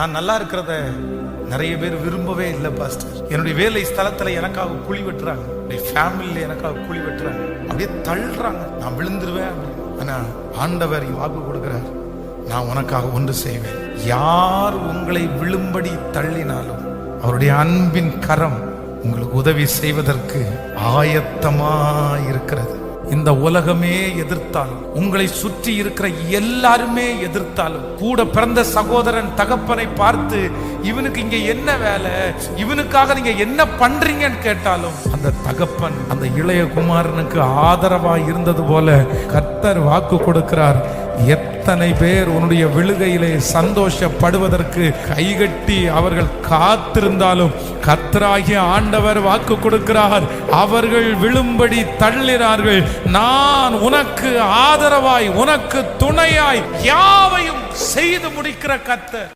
நான் நல்லா இருக்கிறத நிறைய பேர் விரும்பவே இல்லை பாஸ்டர். என்னுடைய வேலை ஸ்தலத்துல எனக்காக குழி வெட்டுறாங்க. என்னுடைய ஃபேமிலியில எனக்காக குழி வெட்டுறாங்க. அப்படியே தள்ளுறாங்க. நான் விழுந்துருவேன். அப்படின்னு. ஆனா ஆண்டவர் வாக்கு கொடுக்கிறார் நான் உனக்காக ஒன்று செய்வேன். யார் உங்களை விழும்படி தள்ளினாலும் அவருடைய அன்பின் கரம் உங்களுக்கு உதவி செய்வதற்கு ஆயத்தமா இருக்கிறது இந்த உலகமே எதிர்த்தாலும் உங்களை சுற்றி இருக்கிற எல்லாருமே எதிர்த்தாலும் கூட பிறந்த சகோதரன் தகப்பனை பார்த்து இவனுக்கு இங்க என்ன வேலை? இவனுக்காக நீங்க என்ன பண்றீங்கன்னு கேட்டாலும் அந்த தகப்பன் அந்த இளைய குமாரனுக்கு ஆதரவா இருந்தது போல கர்த்தர் வாக்கு கொடுக்கிறார். எத்தனை பேர் உன்னுடைய விழுகையிலே சந்தோஷப்படுவதற்கு கைகட்டி அவர்கள் காத்திருந்தாலும் கத்தராகிய ஆண்டவர் வாக்கு கொடுக்கிறார். அவர்கள் விழும்படி தள்ளினார்கள். நான் உனக்கு ஆதரவாய் உனக்கு துணையாய் யாவையும் செய்து முடிக்கிற கத்தர்